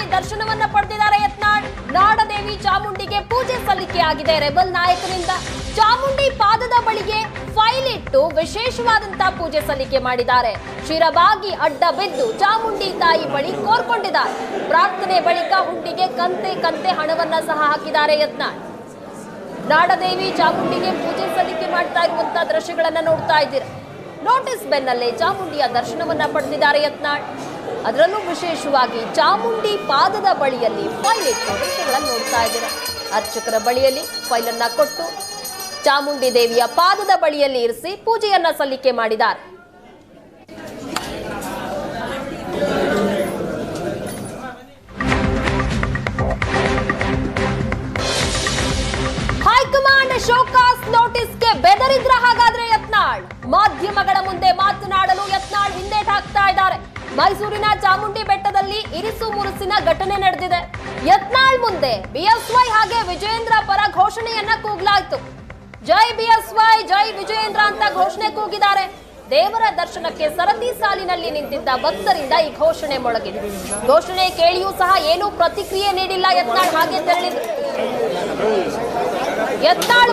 ಚಾಮುಂಡಿ ದರ್ಶನವನ್ನ ಪಡೆದಿದ್ದಾರೆ ಯತ್ನಾಳ್. ನಾಡದೇವಿ ಚಾಮುಂಡಿಗೆ ಪೂಜೆ ಸಲ್ಲಿಕೆ ಆಗಿದೆ. ರೆಬಲ್ ನಾಯಕನಿಂದ ಚಾಮುಂಡಿ ಪಾದದ ಬಳಿಗೆ ಫೈಲ್ ಇಟ್ಟು ವಿಶೇಷವಾದಂತಹ ಪೂಜೆ ಸಲ್ಲಿಕೆ ಮಾಡಿದ್ದಾರೆ. ಶಿರಬಾಗಿ ಅಡ್ಡ ಬಿದ್ದು ಚಾಮುಂಡಿ ತಾಯಿ ಬಳಿ ಕೋರ್ಕೊಂಡಿದ್ದಾರೆ. ಪ್ರಾರ್ಥನೆ ಬಳಿಕ ಹುಂಡಿಗೆ ಕಂತೆ ಕಂತೆ ಹಣವನ್ನ ಸಹ ಹಾಕಿದ್ದಾರೆ ಯತ್ನಾಳ್. ನಾಡದೇವಿ ಚಾಮುಂಡಿಗೆ ಪೂಜೆ ಸಲ್ಲಿಕೆ ಮಾಡ್ತಾ ಇರುವಂತಹ ದೃಶ್ಯಗಳನ್ನ ನೋಡ್ತಾ ಇದ್ದೀರಾ. ನೋಟಿಸ್ ಬೆನ್ನಲ್ಲೇ ಚಾಮುಂಡಿಯ ದರ್ಶನವನ್ನ ಪಡೆದಿದ್ದಾರೆ ಯತ್ನಾಳ್. ಅದರಲ್ಲೂ ವಿಶೇಷವಾಗಿ ಚಾಮುಂಡಿ ಪಾದದ ಬಳಿಯಲ್ಲಿ ಫೈಲ್ ಇಟ್ಟು ನೋಡ್ತಾ ಇದ್ದೀರ. ಅರ್ಚಕರ ಬಳಿಯಲ್ಲಿ ಫೈಲನ್ನ ಕೊಟ್ಟು ಚಾಮುಂಡಿ ದೇವಿಯ ಪಾದದ ಬಳಿಯಲ್ಲಿ ಇರಿಸಿ ಪೂಜೆಯನ್ನ ಸಲ್ಲಿಕೆ ಮಾಡಿದ್ದಾರೆ. ಹೈಕಮಾಂಡ್ ಶೋಕಾಸ್ ನೋಟಿಸ್ಗೆ ಬೆದರಿದ್ರ ಹಾಗಾದ್ರೆ ಯತ್ನಾಳ್. ಮಾಧ್ಯಮಗಳ ಮುಂದೆ ಮಾತನಾಡಲು ಯತ್ನಾಳ್ ಹಿಂದೇಟ್ ಹಾಕ್ತಾ ಇದ್ದಾರೆ. ಮೈಸೂರಿನ ಚಾಮುಂಡಿ ಬೆಟ್ಟದಲ್ಲಿ ಇರಿಸು ಮುರುಸಿನ ಘಟನೆ ನಡೆದಿದೆ. ಯತ್ನಾಳ್ ಮುಂದೆ ಬಿಎಸ್ವೈ ಹಾಗೆ ವಿಜಯೇಂದ್ರ ಪರ ಘೋಷಣೆಯನ್ನ ಕೂಗ್ಲಾಯ್ತು. ಜೈ ಬಿಎಸ್ವೈ, ಜೈ ವಿಜಯೇಂದ್ರ ಅಂತ ಘೋಷಣೆ ಕೂಗಿದ್ದಾರೆ. ದೇವರ ದರ್ಶನಕ್ಕೆ ಸರತಿ ಸಾಲಿನಲ್ಲಿ ನಿಂತಿದ್ದ ಭಕ್ತರಿಂದ ಈ ಘೋಷಣೆ ಮೊಳಗಿದೆ. ಘೋಷಣೆ ಕೇಳಿಯೂ ಸಹ ಏನೂ ಪ್ರತಿಕ್ರಿಯೆ ನೀಡಿಲ್ಲ ಯತ್ನಾಳ್ ಹಾಗೆ ತೆರಳಿದ್ರು. ಯತ್ನಾಳ್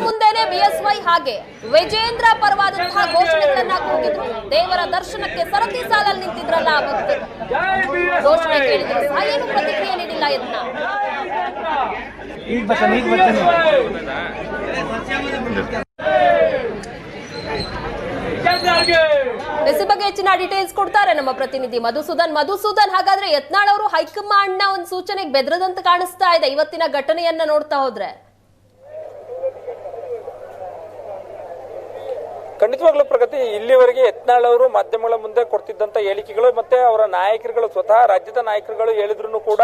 ಬಿಎಸ್ವೈ ಹಾಗೆ ವಿಜೇಂದ್ರ ಪರವಾದಂತಹ ಘೋಷಣೆಗಳನ್ನ ಕೂಗಿದ್ರು. ದೇವರ ದರ್ಶನಕ್ಕೆ ಸರತಿ ಸಾಲಲ್ಲಿ ನಿಂತಿದ್ರಲ್ಲ ಘೋಷಣೆ ಕೇಳಿದ್ರು. ಸಹ ಏನು ಪ್ರತಿಕ್ರಿಯೆ ನೀಡಿಲ್ಲ ಇದನ್ನ? ಬಗ್ಗೆ ಹೆಚ್ಚಿನ ಡೀಟೇಲ್ಸ್ ಕೊಡ್ತಾರೆ ನಮ್ಮ ಪ್ರತಿನಿಧಿ ಮಧುಸೂದನ್. ಮಧುಸೂದನ್ ಹಾಗಾದ್ರೆ ಯತ್ನಾಳ್ ಅವರು ಹೈಕಮಾಂಡ್ನ ಒಂದು ಸೂಚನೆಗೆ ಬೆದರದಂತ ಕಾಣಿಸ್ತಾ ಇದೆ. ಇವತ್ತಿನ ಘಟನೆಯನ್ನ ನೋಡ್ತಾ ಹೋದ್ರೆ. ಖಂಡಿತವಾಗ್ಲೂ ಪ್ರಗತಿ, ಇಲ್ಲಿವರೆಗೆ ಯತ್ನಾಳ್ ಅವರು ಮಾಧ್ಯಮಗಳ ಮುಂದೆ ಕೊಡ್ತಿದ್ದಂತ ಹೇಳಿಕೆಗಳು ಮತ್ತೆ ಅವರ ನಾಯಕರುಗಳು ಸ್ವತಃ ರಾಜ್ಯದ ನಾಯಕರುಗಳು ಹೇಳಿದ್ರು ಕೂಡ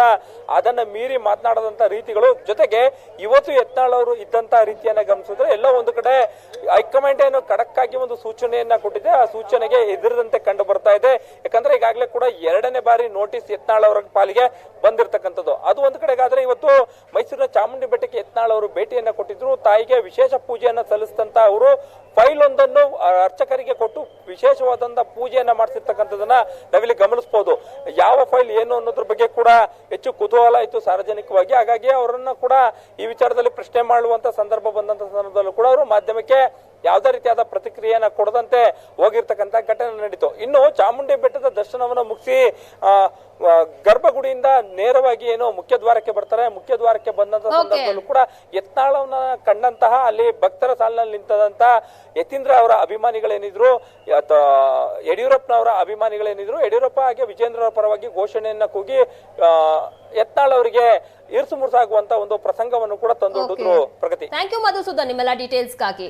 ಅದನ್ನ ಮೀರಿ ಮಾತನಾಡದಂತ ರೀತಿಗಳು. ಜೊತೆಗೆ ಇವತ್ತು ಯತ್ನಾಳ್ ಅವರು ಇದ್ದಂತ ರೀತಿಯನ್ನ ಗಮನಿಸಿದ್ರೆ ಎಲ್ಲ ಒಂದು ಕಡೆ ಹೈಕಮಾಂಡ್ ಏನು ಖಡಕ್ ಆಗಿ ಒಂದು ಸೂಚನೆಯನ್ನ ಕೊಟ್ಟಿದೆ. ಆ ಸೂಚನೆಗೆ ಎದುರದಂತೆ ಕಂಡು ಬರ್ತಾ ಇದೆ. ಯಾಕಂದ್ರೆ ಈಗಾಗಲೇ ಕೂಡ ಎರಡನೇ ಬಾರಿ ನೋಟಿಸ್ ಯತ್ನಾಳ್ ಅವರ ಪಾಲಿಗೆ ಬಂದಿರತಕ್ಕಂಥದ್ದು. ಅದು ಒಂದು ಕಡೆಗಾದ್ರೆ ಇವತ್ತು ಮೈಸೂರಿನ ಚಾಮುಂಡಿ ಬೆಟ್ಟಕ್ಕೆ ಯತ್ನಾಳ್ ಅವರು ಭೇಟಿಯನ್ನ ಕೊಟ್ಟಿದ್ರು. ತಾಯಿಗೆ ವಿಶೇಷ ಪೂಜೆಯನ್ನ ಸಲ್ಲಿಸಿದಂತ ಅವರು ಫೈಲ್ ಒಂದನ್ನು ಅರ್ಚಕರಿಗೆ ಕೊಟ್ಟು ವಿಶೇಷವಾದಂತ ಪೂಜೆಯನ್ನ ಮಾಡಿಸಿರ್ತಕ್ಕಂಥದ್ದನ್ನ ನಾವಿಲ್ಲಿ ಗಮನಿಸಬಹುದು ಯಾವ ಫೈಲ್ ಏನು ಅನ್ನೋದ್ರ ಬಗ್ಗೆ ಕೂಡ ಹೆಚ್ಚು ಕುತೂಹಲ ಇತ್ತು ಸಾರ್ವಜನಿಕವಾಗಿ. ಹಾಗಾಗಿ ಅವರನ್ನ ಕೂಡ ಈ ವಿಚಾರದಲ್ಲಿ ಪ್ರಶ್ನೆ ಮಾಡುವಂತ ಸಂದರ್ಭ ಬಂದಂತ ಸಂದರ್ಭದಲ್ಲೂ ಕೂಡ ಅವರು ಮಾಧ್ಯಮಕ್ಕೆ ಯಾವುದೇ ರೀತಿಯಾದ ಪ್ರತಿಕ್ರಿಯೆಯನ್ನ ಕೊಡದಂತೆ ಹೋಗಿರ್ತಕ್ಕಂಥ ಘಟನೆ ನಡೀತು. ಇನ್ನು ಚಾಮುಂಡಿ ಬೆಟ್ಟದ ದರ್ಶನವನ್ನು ಮುಗಿಸಿ ಗರ್ಭಗುಡಿಯಿಂದ ನೇರವಾಗಿ ಏನು ಮುಖ್ಯ ದ್ವಾರಕ್ಕೆ ಬರ್ತಾರೆ. ಮುಖ್ಯ ದ್ವಾರಕ್ಕೆ ಬಂದಂತ ಸಂದರ್ಭದಲ್ಲೂ ಕೂಡ ಯತ್ನಾಳವನ್ನ ಕಂಡಂತಹ ಅಲ್ಲಿ ಭಕ್ತರ ಸಾಲಿನಲ್ಲಿ ನಿಂತದಂತ ಯತೀಂದ್ರ ಅವರ ಅಭಿಮಾನಿಗಳೇನಿದ್ರು ಯಡಿಯೂರಪ್ಪನವರ ಅಭಿಮಾನಿಗಳೇನಿದ್ರು ಯಡಿಯೂರಪ್ಪ ಹಾಗೆ ವಿಜೇಂದ್ರ ಅವರ ಪರವಾಗಿ ಘೋಷಣೆಯನ್ನ ಕೂಗಿ ಯತ್ನಾಳ್ ಅವರಿಗೆ ಇರ್ಸು ಮುರ್ಸಾಗುವಂತ ಒಂದು ಪ್ರಸಂಗವನ್ನು ಕೂಡ ತಂದೊಡ್ಡಿದ್ರು ಪ್ರಗತಿ. ಥ್ಯಾಂಕ್ ಯು ಮಧುಸೂದನ್ ನಿಮ್ಮೆಲ್ಲ ಡೀಟೇಲ್ಸ್ಗಾಗಿ